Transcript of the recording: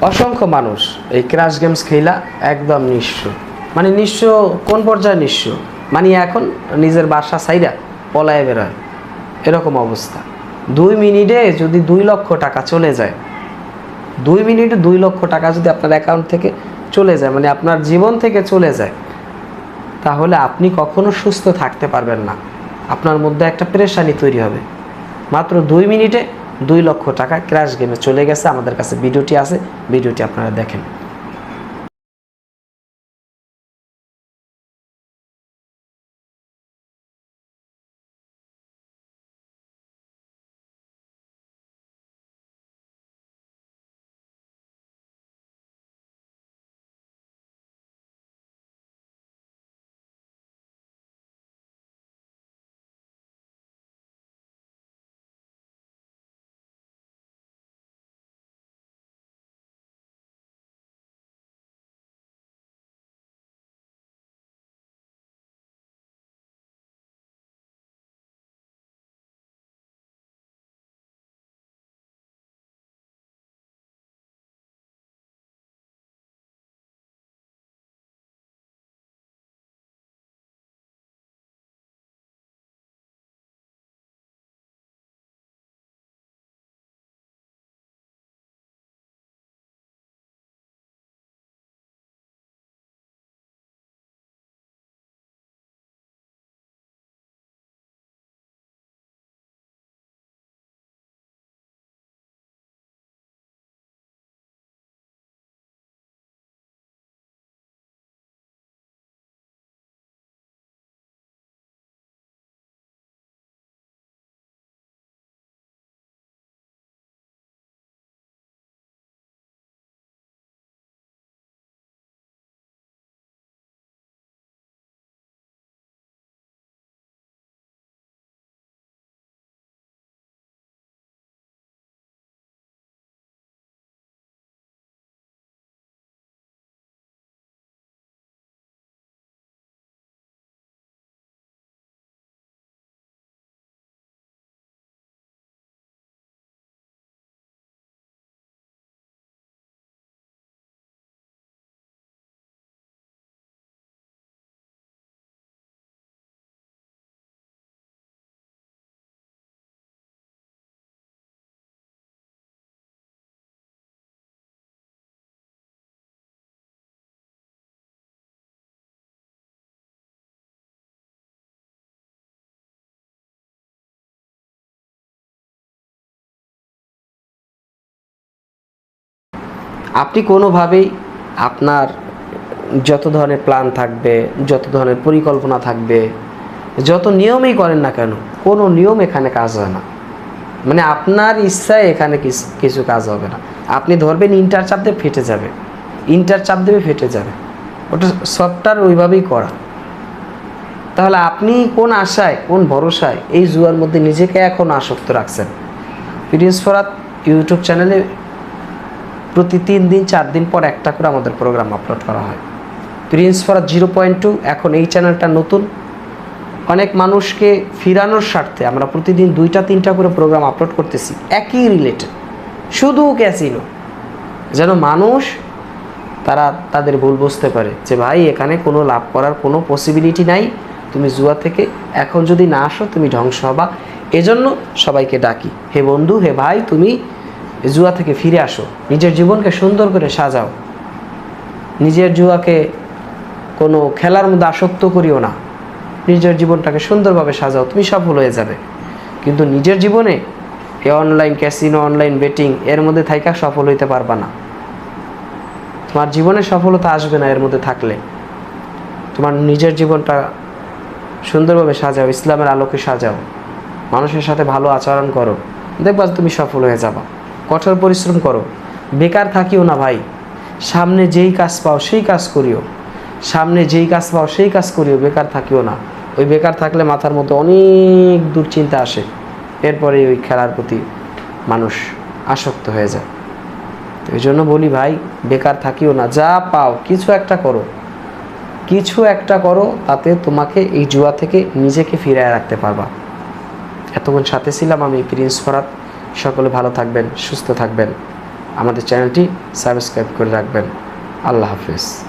অসংখ্য মানুষ এই ক্রাশ গেমস খেলা একদম নিঃস্ব। মানে নিঃস্ব কোন পর্যায়ে নিঃস্ব? মানে এখন নিজের বাসা সাইরা পলায় বেরোয় এরকম অবস্থা। দুই মিনিটে যদি দুই লক্ষ টাকা চলে যায়, দুই মিনিটে দুই লক্ষ টাকা যদি আপনার অ্যাকাউন্ট থেকে চলে যায় মানে আপনার জীবন থেকে চলে যায়, তাহলে আপনি কখনো সুস্থ থাকতে পারবেন না। আপনার মধ্যে একটা প্রেশানি তৈরি হবে। মাত্র দুই মিনিটে দুই লক্ষ টাকা ক্র্যাশ গেমে চলে গেছে। আমাদের কাছে ভিডিওটি আছে ভিডিওটি আপনারা দেখেন। আপনি কোনোভাবেই আপনার যত ধরনের প্ল্যান থাকবে, যত ধরনের পরিকল্পনা থাকবে, যত নিয়মেই করেন না কেন, কোনো নিয়ম এখানে কাজ হয় না। মানে আপনার ইচ্ছায় এখানে কিছু কাজ হবে না। আপনি ধরবেন ইন্টার চাপ দিয়ে ফেটে যাবে। ইন্টার চাপ দেবে ফেটে যাবে। ওটা সফটওয়্যার ওইভাবেই করা। তাহলে আপনি কোন আশায়, কোন ভরসায় এই জুয়ার মধ্যে নিজেকে এখন আসক্ত রাখছেন? প্রিন্স ফরাত ইউটিউব চ্যানেলে প্রতি তিন দিন, চার দিন পর একটা করে আমাদের প্রোগ্রাম আপলোড করা হয়। Prince Farat zero point two এখন এই চ্যানেলটা নতুন। অনেক মানুষকে ফিরানোর স্বার্থে আমরা প্রতিদিন দুইটা, তিনটা করে প্রোগ্রাম আপলোড করতেছি, একই রিলেটেড শুধু ক্যাসিনো যেন মানুষ তারা তাদের ভুল বুঝতে পারে যে, ভাই, এখানে কোনো লাভ করার কোনো পসিবিলিটি নাই। তুমি জুয়া থেকে এখন যদি না আসো, তুমি ধ্বংস হবা। এজন্য সবাইকে ডাকি, হে বন্ধু, হে ভাই, তুমি জুয়া থেকে ফিরে আসো। নিজের জীবনকে সুন্দর করে সাজাও। নিজের জুয়াকে কোনো খেলার মধ্যে আসক্ত করিও না। নিজের জীবনটাকে সুন্দরভাবে সাজাও, তুমি সফল হয়ে যাবে। কিন্তু নিজের জীবনে এ অনলাইন ক্যাসিনো অনলাইন বেটিং এর মধ্যে থাইকা সফল হইতে পারবা না। তোমার জীবনে সফলতা আসবে না এর মধ্যে থাকলে। তোমার নিজের জীবনটা সুন্দরভাবে সাজাও, ইসলামের আলোকে সাজাও। মানুষের সাথে ভালো আচরণ করো। দেখবা তুমি সফল হয়ে যাবা। কঠোর পরিশ্রম করো। বেকার থাকিও না ভাই। সামনে যেই কাজ পাও সেই কাজ করিও। সামনে যেই কাজ পাও সেই কাজ করিও, বেকার থাকিও না। ওই বেকার থাকলে মাথার মধ্যে অনেক দুশ্চিন্তা আসে। এরপরে ওই খেলার প্রতি মানুষ আসক্ত হয়ে যায়। এই জন্য বলি ভাই, বেকার থাকিও না। যা পাও, কিছু একটা করো। কিছু একটা করো, তাতে তোমাকে এই জুয়া থেকে নিজেকে ফিরিয়ে রাখতে পারবা। এতক্ষণ সাথে ছিলাম আমি প্রিন্স ফরাত সকলে ভালো থাকবেন সুস্থ থাকবেন। আমাদের চ্যানেলটি সাবস্ক্রাইব করে রাখবেন। আল্লাহ হাফিজ।